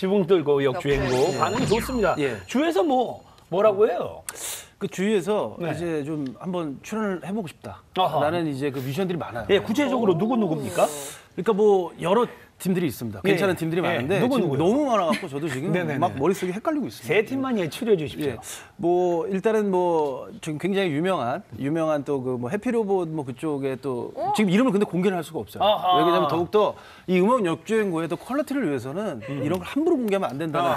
지붕 뚫고 역주행고 역주행고. 반응이 좋습니다. 예. 주에서 뭐 뭐라고 해요? 그 주위에서 네. 이제 좀 한번 출연을 해보고 싶다. 아하. 라는 이제 그 미션들이 많아요. 예, 구체적으로 누구 누구입니까? 그러니까 뭐 여러 팀들이 있습니다. 예, 괜찮은 팀들이 예. 많은데 누구, 지금 누구요? 너무 많아갖고 저도 지금 네네네. 막 머릿속이 헷갈리고 있습니다. 세 팀만 예출해 주십시오. 예, 뭐 일단은 뭐 지금 굉장히 유명한 유명한 또 그 뭐 해피로봇 뭐 그쪽에 또 지금 이름을 근데 공개를 할 수가 없어요. 아하. 왜냐하면 더욱더 이 음악 역주행고의 또 퀄리티를 위해서는 이런 걸 함부로 공개하면 안 된다는.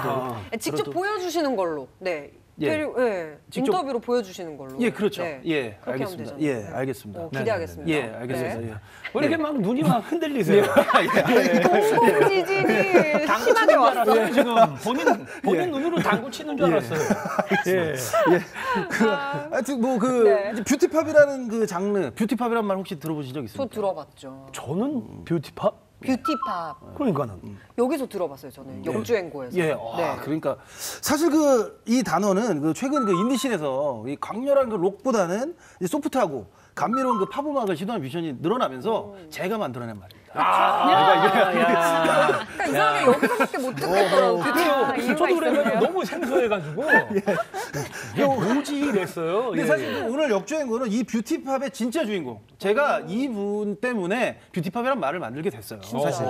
또 직접 보여주시는 걸로. 네. 예. 데리- 예. 직접- 인터뷰로 보여주시는 걸로. 예, 그렇죠. 네. 예, 그렇게 하면 알겠습니다. 되잖아요. 예, 알겠습니다. 어, 네, 기대하겠습니다. 예, 알겠습니다. 네. 예. 왜 이렇게 막 눈이 막 흔들리세요? 동공 지진이 당구 심하게 치는 줄 왔어요. 알았어요, 지금. 본인, 본인 눈으로 당구 치는 줄 알았어요. 예. 그 하여튼 뭐 그 네. 뷰티팝이라는 그 장르, 뷰티팝이라는 말 혹시 들어보신 적저 있습니까? 들어봤죠. 저는 뷰티팝? 뷰티팝. 그러니까는. 여기서 들어봤어요, 저는. 역주행고에서. 예, 아, 네. 그러니까 사실 그 이 단어는 그 최근 그 인디씬에서 이 강렬한 그 록보다는 이제 소프트하고 감미로운 그 팝 음악을 시도하는 뮤지션이 늘어나면서 제가 만들어낸 말입니다. 아, 야, 야. 그러니까 이상하게 여기서밖에 못 듣겠더라고 요. 그래요. 저도 그래가지고 너무 생소해가지고. 이게 뭐지 이랬어요. 근데 예. 사실 그 오늘 역주행고는 이 뷰티팝의 진짜 주인공. 제가 이분 때문에 뷰티팝이란 말을 만들게 됐어요. 사실.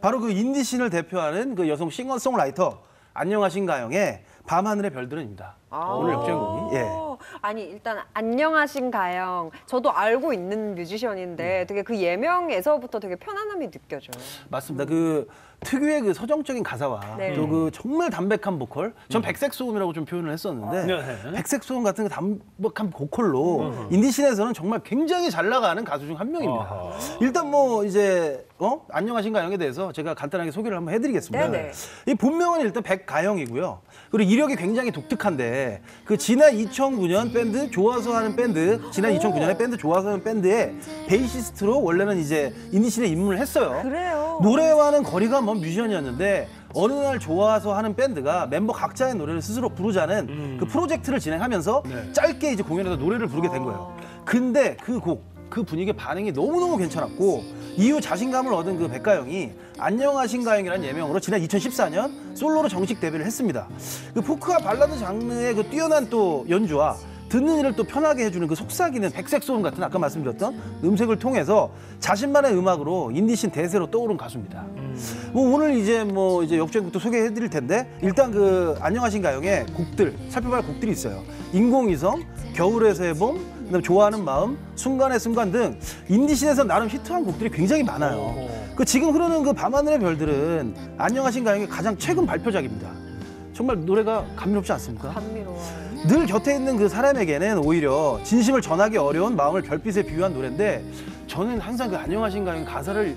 바로 그 인디씬을 대표하는 그 여성 싱어송라이터 안녕하신가영의 밤하늘의 별들은입니다. 오늘 역주행곡이. 예. 어, 아니 일단 안녕하신 가영 저도 알고 있는 뮤지션인데 되게 그 예명에서부터 되게 편안함이 느껴져요. 맞습니다. 그 특유의 그 서정적인 가사와 네. 또 그 정말 담백한 보컬. 전 백색 소음이라고 좀 표현을 했었는데 네. 백색 소음 같은 그 담백한 보컬로 인디씬에서는 정말 굉장히 잘 나가는 가수 중 한 명입니다. 아하. 일단 뭐 이제 어 안녕하신가영에 대해서 제가 간단하게 소개를 한번 해드리겠습니다. 네네. 이 본명은 일단 백가영이고요. 그리고 이력이 굉장히 독특한데 그 지난 2009년 밴드 좋아서 하는 밴드 지난 2009년에 밴드 좋아서 하는 밴드의 베이시스트로 원래는 이제 인디씬에 입문을 했어요. 그래요. 노래와는 거리가 먼 뮤지션이었는데 어느 날 좋아서 하는 밴드가 멤버 각자의 노래를 스스로 부르자는 그 프로젝트를 진행하면서 짧게 이제 공연에서 노래를 부르게 된 거예요. 근데 그 곡, 그 분위기 반응이 너무너무 괜찮았고 이후 자신감을 얻은 그 백가영이 안녕하신가영이라는 예명으로 지난 2014년 솔로로 정식 데뷔를 했습니다. 그 포크와 발라드 장르의 그 뛰어난 또 연주와 듣는 이를 또 편하게 해주는 그 속삭이는 백색 소음 같은 아까 말씀드렸던 음색을 통해서 자신만의 음악으로 인디씬 대세로 떠오른 가수입니다. 뭐 오늘 이제 뭐 이제 역주행부터 소개해드릴 텐데 일단 그 안녕하신가영의 곡들 살펴볼 곡들이 있어요. 인공위성, 겨울에서의 봄, 그다음 좋아하는 마음, 순간의 순간 등 인디씬에서 나름 히트한 곡들이 굉장히 많아요. 그 지금 흐르는 그 밤하늘의 별들은 안녕하신가영의 가장 최근 발표작입니다. 정말 노래가 감미롭지 않습니까? 감미로워요. 늘 곁에 있는 그 사람에게는 오히려 진심을 전하기 어려운 마음을 별빛에 비유한 노래인데 저는 항상 그 안녕하신가요 가사를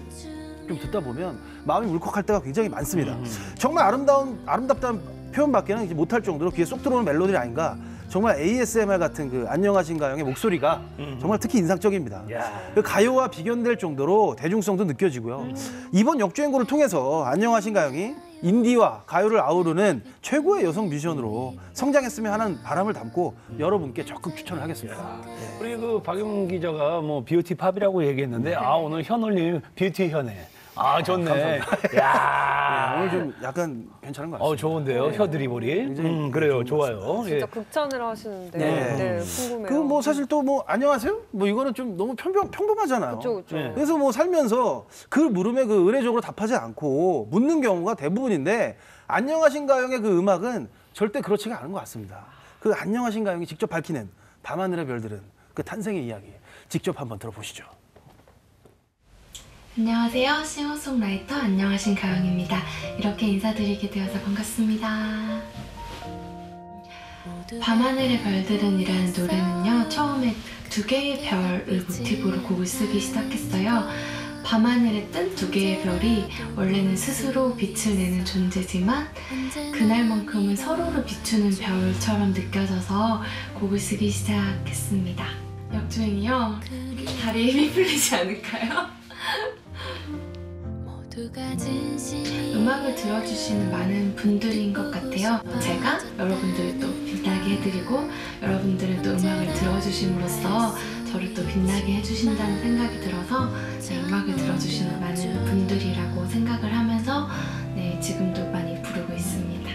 좀 듣다 보면 마음이 울컥할 때가 굉장히 많습니다. 정말 아름다운 아름답다는 표현밖에는 이제 못할 정도로 귀에 쏙 들어오는 멜로디 아닌가. 정말 ASMR 같은 그 안녕하신가요의 목소리가 정말 특히 인상적입니다. 야. 그 가요와 비견될 정도로 대중성도 느껴지고요. 이번 역주행고를 통해서 안녕하신가영이 인디와 가요를 아우르는 최고의 여성 뮤지션으로 성장했으면 하는 바람을 담고 여러분께 적극 추천을 하겠습니다. 우리 그 박용 기자가 뭐 뷰티 팝이라고 얘기했는데 아 오늘 현올님 뷰티 현에 아 좋네. 야 오늘 좀 약간 괜찮은 것 같습니다. 어 좋은데요 혀 드리블이. 음 그래요 좋아요. 예. 진짜 극찬을 하시는데 네. 네, 궁금해요. 그 뭐 사실 또 뭐 안녕하세요? 뭐 이거는 좀 너무 평범, 평범하잖아요. 그쵸, 그쵸. 네. 그래서 뭐 살면서 그 물음에 그 의례적으로 답하지 않고 묻는 경우가 대부분인데 안녕하신가영의 그 음악은 절대 그렇지가 않은 것 같습니다. 그 안녕하신가영이 직접 밝히는 밤하늘의 별들은 그 탄생의 이야기 직접 한번 들어보시죠. 안녕하세요. 싱어송라이터 안녕하신 가영입니다. 이렇게 인사드리게 되어서 반갑습니다. 밤하늘의 별들은 이라는 노래는요. 처음에 두 개의 별을 모티브로 곡을 쓰기 시작했어요. 밤하늘에 뜬 두 개의 별이 원래는 스스로 빛을 내는 존재지만 그날만큼은 서로를 비추는 별처럼 느껴져서 곡을 쓰기 시작했습니다. 역주행이요. 다리에 힘이 풀리지 않을까요? 음악을 들어주시는 많은 분들인 것 같아요. 제가 여러분들을 또 빛나게 해드리고 여러분들은 또 음악을 들어주심으로써 저를 또 빛나게 해주신다는 생각이 들어서 네, 음악을 들어주시는 많은 분들이라고 생각을 하면서 네, 지금도 많이 부르고 있습니다.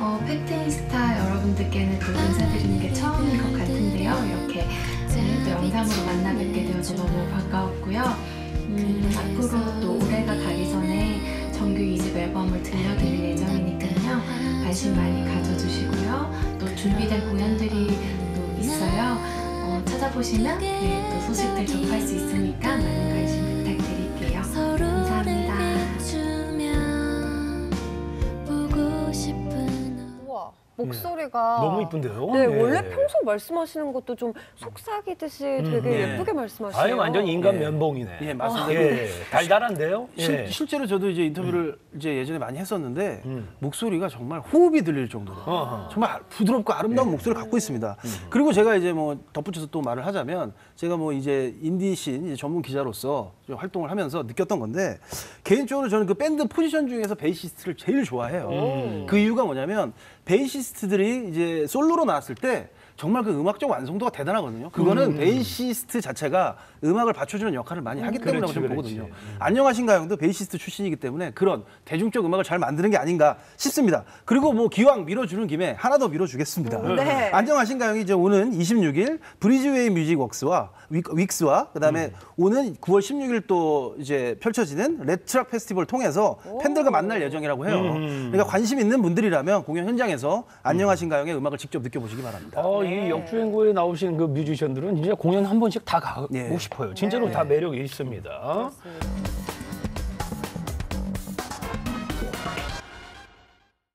어, 팩트인스타 여러분들께는 또 인사드리는 게 처음인 것 같은데요. 이렇게 네, 또 영상으로 만나 뵙게 되어서 너무 반가웠고요. 음, 앞으로 또 올해가 가기 전에 정규 2집 앨범을 들려드릴 예정이니까요. 관심 많이 가져주시고요. 또 준비된 공연들이 또 있어요. 어, 찾아보시면 네, 또 소식들 접할 수 있으니까 많은 관심 목소리가 너무 이쁜데요? 네, 예. 원래 평소 말씀하시는 것도 좀 속삭이듯이 되게 예. 예쁘게 말씀하시네요. 아유 완전 인간 예. 면봉이네. 예, 맞습니다. 예, 달달한데요? 예. 실, 실제로 저도 이제 인터뷰를 이제 예전에 많이 했었는데 음. 목소리가 정말 호흡이 들릴 정도로 어허. 정말 부드럽고 아름다운 목소리를 갖고 있습니다. 그리고 제가 이제 뭐 덧붙여서 또 말을 하자면 제가 뭐 이제 인디신 이제 전문 기자로서 좀 활동을 하면서 느꼈던 건데 개인적으로 저는 그 밴드 포지션 중에서 베이시스트를 제일 좋아해요. 그 이유가 뭐냐면 베이시스트 들이 이제 솔로로 나왔을 때 정말 그 음악적 완성도가 대단하거든요. 그거는 베이시스트 자체가 음악을 받쳐주는 역할을 많이 하기 때문이라고 그렇지, 저는. 보거든요. 안녕하신가 형도 베이시스트 출신이기 때문에 그런 대중적 음악을 잘 만드는 게 아닌가 싶습니다. 그리고 뭐 기왕 밀어주는 김에 하나 더 밀어주겠습니다. 네. 안녕하신가 형이 이제 오는 26일 브리즈웨이 뮤직웍스와 윅, 스와 그다음에 오는 9월 16일 또 이제 펼쳐지는 레트락 페스티벌을 통해서 팬들과 만날 예정이라고 해요. 그러니까 관심 있는 분들이라면 공연 현장에서 안녕하신가 형의 음악을 직접 느껴보시기 바랍니다. 어, 이 역주행구에 나오신 그 뮤지션들은 진짜 공연 한 번씩 다 가고 예. 싶어요. 진짜로 다 매력이 있습니다. 맞습니다.